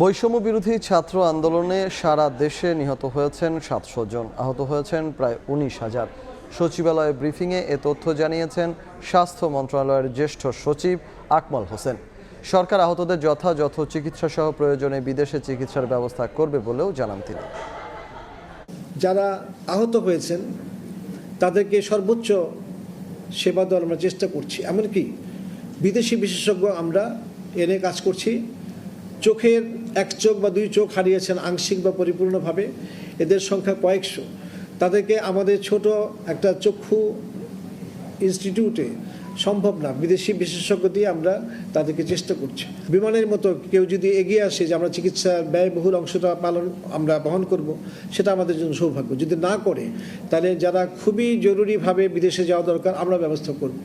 বৈষম্য বিরোধী ছাত্র আন্দোলনে সারা দেশে নিহত হয়েছেন সাতশো জন। আহত হয়েছেন প্রায় উনিশ হাজার। সচিবালয়ে ব্রিফিংয়ে এ তথ্য জানিয়েছেন স্বাস্থ্য মন্ত্রণালয়ের জ্যেষ্ঠ সচিব আকমল হোসেন। সরকার আহতদের যথাযথ চিকিৎসা সহ প্রয়োজনে বিদেশে চিকিৎসার ব্যবস্থা করবে বলেও জানান তিনি। যারা আহত হয়েছেন, তাদেরকে সর্বোচ্চ সেবা দেওয়ার আমরা চেষ্টা করছি। এমনকি বিদেশি বিশেষজ্ঞ আমরা এনে কাজ করছি। চোখের এক চোখ বা দুই চোখ হারিয়েছেন আংশিক বা পরিপূর্ণভাবে, এদের সংখ্যা কয়েকশো। তাদেরকে আমাদের ছোট একটা চক্ষু ইনস্টিটিউটে সম্ভব না। বিদেশি বিশেষজ্ঞ দিয়ে আমরা তাদেরকে চেষ্টা করছি। বিমানের মতো কেউ যদি এগিয়ে আসে যে আমরা চিকিৎসার ব্যয়বহুল অংশটা পালন, আমরা বহন করব, সেটা আমাদের জন্য সৌভাগ্য। যদি না করে, তাহলে যারা খুবই জরুরিভাবে বিদেশে যাওয়া দরকার, আমরা ব্যবস্থা করব।